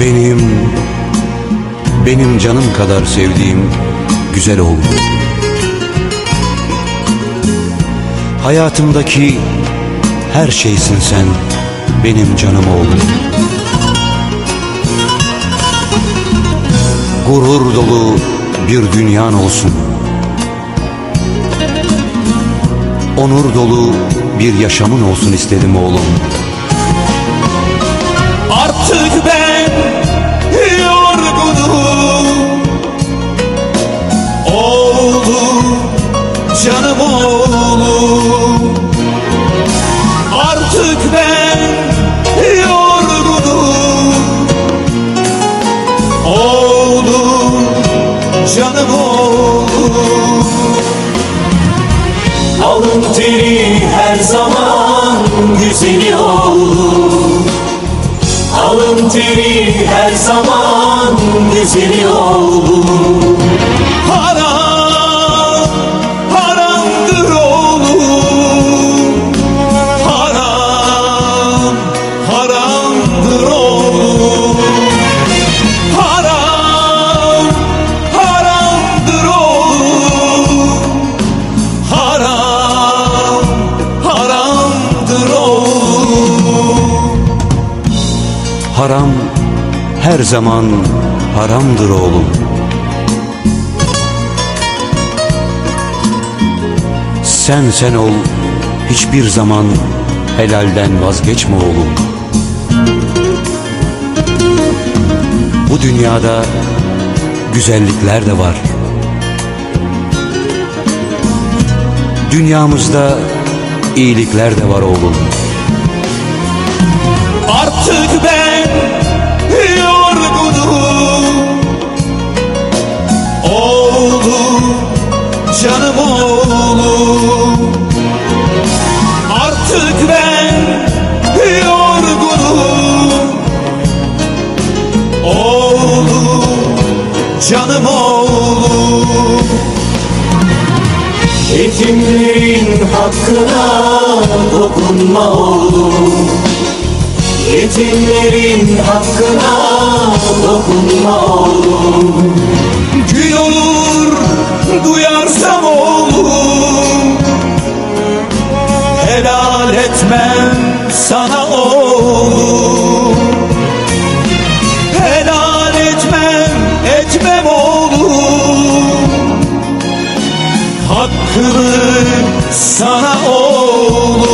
Benim, benim canım kadar sevdiğim güzel oğlum. Hayatımdaki her şeysin sen, benim canım oğlum. Gurur dolu bir dünyan olsun. Onur dolu bir yaşamın olsun istedim oğlum. Artık ben Alın teri her zaman güzeli oğlum Alın teri her zaman güzeli oğlum Haram, haramdır oğlum. Haram, haramdır oğlum Haram her zaman haramdır oğlum. Sen sen ol, hiçbir zaman helalden vazgeçme oğlum. Bu dünyada güzellikler de var. Dünyamızda iyilikler de var oğlum. Artık canım oğlum. Artık ben yorgunum. Oğlum, canım oğlum. Yetimlerin hakkına dokunma oğlum. Yetimlerin hakkına dokunma oğlum. Gün olur duyarsam oğlum Helal etmem sana oğlum. Helal etmem, etmem oğlum. Hakkını sana oğlum